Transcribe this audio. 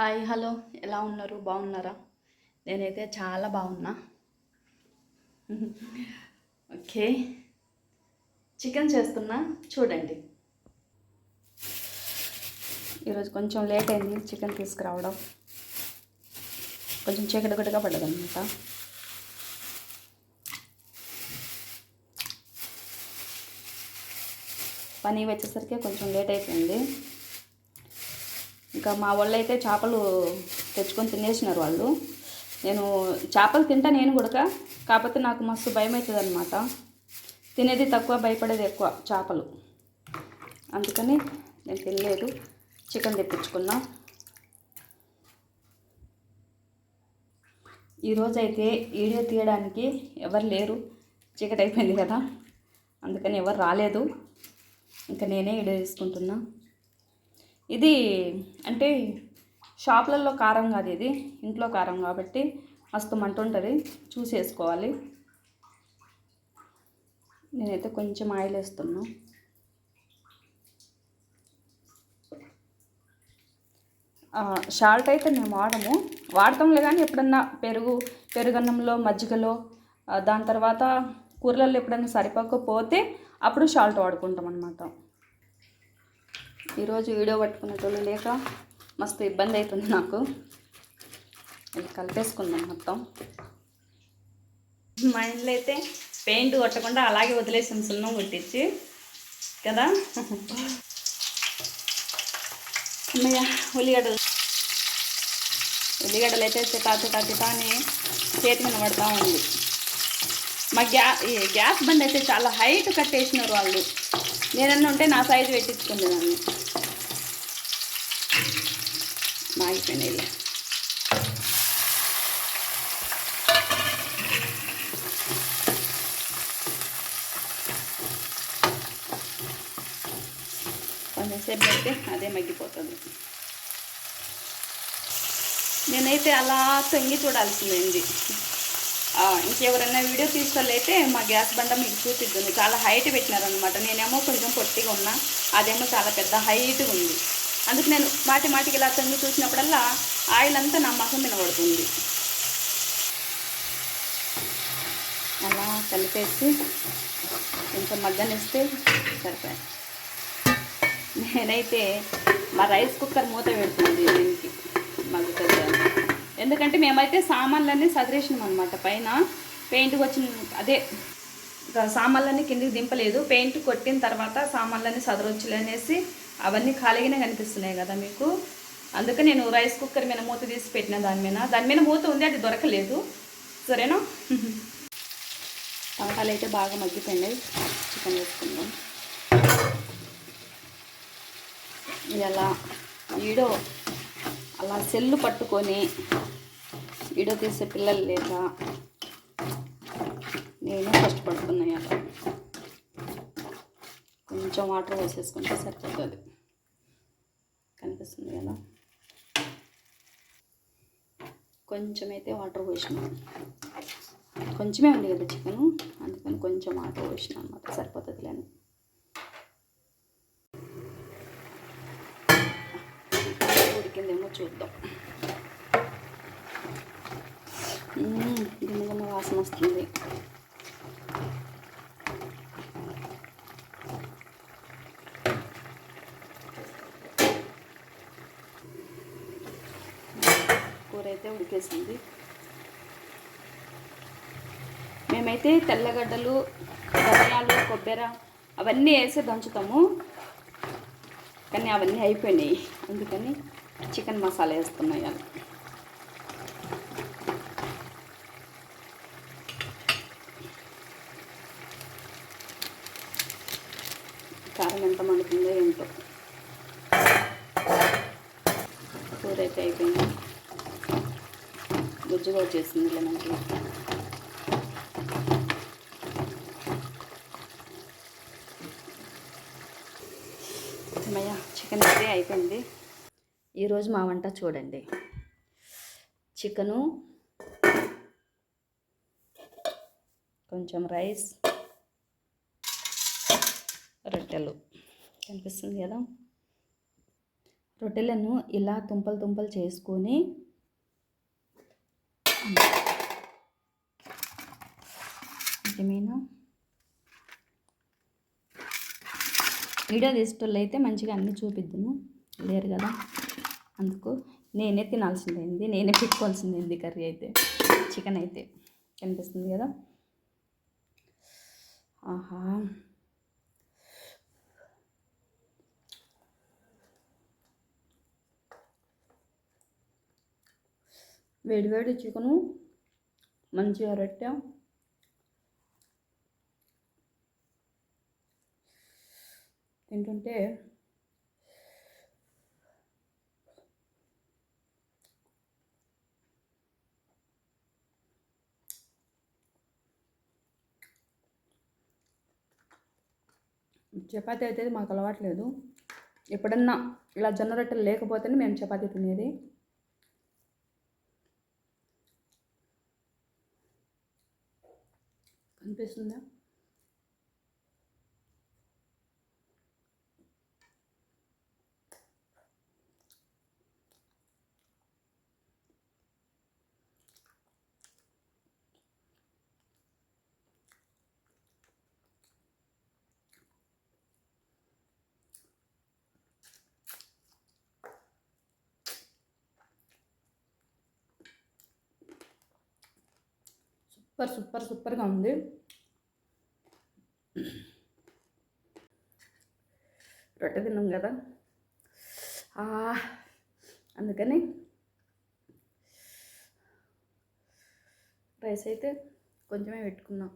Hi hello. ఎలా ఉన్నారు? బాగున్నారా? నేనైతే చాలా బాగున్నా. ఓకే. చికెన్ చేస్తున్నా. చూడండి. ఈరోజు కొంచెం లేట్ అయింది చికెన్ తీసుకురావడం. కొంచెం చీకటి గుడ్డగా పడ్డదనమాట పని వచ్చేసరికి కొంచెం లేట్ అయిపోయింది. ఇంకా మా వాళ్ళు అయితే చేపలు తెచ్చుకొని తినేసినారు వాళ్ళు. నేను చేపలు తింటా నేను కూడా కాకపోతే నాకు మస్తు భయం అవుతుంది అనమాట తినేది తక్కువ భయపడేది ఎక్కువ చేపలు. అందుకని నేను తినలేదు. చికెన్ తెప్పించుకున్నా. ఈరోజు అయితే వీడియో తీయడానికి ఎవరు లేరు. చీకటి అయిపోయింది కదా. అందుకని ఎవరు రాలేదు. ఇంకా నేనే వీడియో తీసుకుంటున్నా. ఇది అంటే షాపులలో కారం కాదు ఇది ఇంట్లో కారం కాబట్టి మస్తు మంట ఉంటుంది. చూసి వేసుకోవాలి నేనైతే కొంచెం ఆయిల్ వేస్తున్నా. షాల్ట్ అయితే మేము వాడము. వాడతాంలే కానీ ఎప్పుడన్నా పెరుగు పెరుగన్నంలో మజ్జిగలో దాని తర్వాత కూరలలో ఎప్పుడన్నా సరిపోకపోతే అప్పుడు షాల్ట్ వాడుకుంటాం అనమాట ఈరోజు వీడియో పట్టుకునేటోళ్ళు లేక మస్తు ఇబ్బంది అవుతుంది నాకు. ఇది కలిపేసుకుందాం మొత్తం. మా ఇంట్లో అయితే పెయింట్ కొట్టకుండా అలాగే వదిలేసాం సున్నం కొట్టించి కదా? అమ్మయ్య ఉల్లిగడ్డలు. ఉల్లిగడ్డలు అయితే చిటా చిటా చిటా అని చేతి మీద పడతా ఉంది. మా గ్యా గ్యాస్ బండ్ అయితే చాలా హైట్ కట్టేసినారు వాళ్ళు. నేనన్నా ఉంటే నా సైజు పెట్టించుకుంది నన్ను మాగిపోయినాయి కొంచెంసేపు పెడితే అదే మగ్గిపోతుంది. నేనైతే అలా తొంగి చూడాల్సిందండి ఇంకెవరన్నా ఇంకెవరైనా వీడియో తీసుకోలేతే మా గ్యాస్ బండ మీకు చూపిస్తుంది. చాలా హైట్ పెట్టినారనమాట నేనేమో కొంచెం పొట్టిగా ఉన్నా అదేమో చాలా పెద్ద హైట్గా ఉంది. అందుకు నేను మాటి మాటికి ఇలా తొంగి చూసినప్పుడల్లా ఆయిల్ అంతా నా మహం వినబడుతుంది అలా కలిపేసి కొంచెం మగ్గనిస్తే సరిపోయి. నేనైతే మా రైస్ కుక్కర్ మూత పెడుతుంది దీనికి. మగ్గుతుంది ఎందుకంటే మేమైతే సామాన్లన్నీ సదిరేసినాం అనమాట పైన పెయింట్ వచ్చిన అదే సామాన్లన్నీ కిందికి దింపలేదు. పెయింట్ కొట్టిన తర్వాత సామాన్లన్నీ సదరొచ్చులే అనేసి అవన్నీ ఖాళీగానే కనిపిస్తున్నాయి కదా మీకు. అందుకే నేను రైస్ కుక్కర్ మీద మూత తీసి పెట్టిన దాని మీద. దాని మీద మూత ఉంది అది దొరకలేదు. సరేనా? టమాటాలు అయితే బాగా మగ్గిపోయినాయి. చికెన్ వేసుకుందాం. ఇలా ఈడో అలా సెల్లు పట్టుకొని వీడియో తీసే పిల్లలు లేక నేను కష్టపడుతున్నాయి అలా కొంచెం వాటర్ వేసేసుకుంటే సరిపోతుంది. కనిపిస్తుంది కదా? కొంచెం అయితే వాటర్ పోసినాను కొంచెమే ఉంది కదా చికెన్ అందుకని కొంచెం వాటర్ పోసిన అనమాట సరిపోతుంది లేని ఉడికిందేమో చూద్దాం. మ్మ్, గుమ్మ వాసన వస్తుంది కూర అయితే ఉడికేసింది మేమైతే తెల్లగడ్డలు ధనియాలు కొబ్బరి అవన్నీ వేసి దంచుతాము కానీ అవన్నీ అయిపోయినాయి అందుకని చికెన్ మసాలా వేస్తున్నాయి అలా ఎంత మండుతుందో ఏంటో. కూర అయితే అయిపోయింది గుజ్జుగా వచ్చేసింది లెమన్కి. అమ్మయ్య చికెన్ అయితే అయిపోయింది. ఈరోజు మా వంట చూడండి. చికెను కొంచెం రైస్ రొట్టెలు. కనిపిస్తుంది కదా? రొట్టెలను ఇలా తుంపలు తుంపలు చేసుకొని ఏమైనా వీడియో తీసేటోళ్ళు అయితే మంచిగా అన్నీ చూపిద్దును. లేరు కదా? అందుకు నేనే తినాల్సిందైంది నేనే పెట్టుకోవాల్సింది కర్రీ అయితే చికెన్ అయితే. కనిపిస్తుంది కదా? ఆహా. వేడివేడి చికెను మంచిగా రొట్టె. తింటుంటే చపాతీ అయితే మాకు అలవాట్లేదు ఎప్పుడన్నా ఇలా జొన్న రొట్టెలు లేకపోతేనే మేము చపాతీ తినేది. కనిపిస్తుందా సూపర్ సూపర్ సూపర్గా ఉంది. రొట్టె తిన్నాం కదా అందుకని రైస్ అయితే కొంచెమే పెట్టుకున్నాం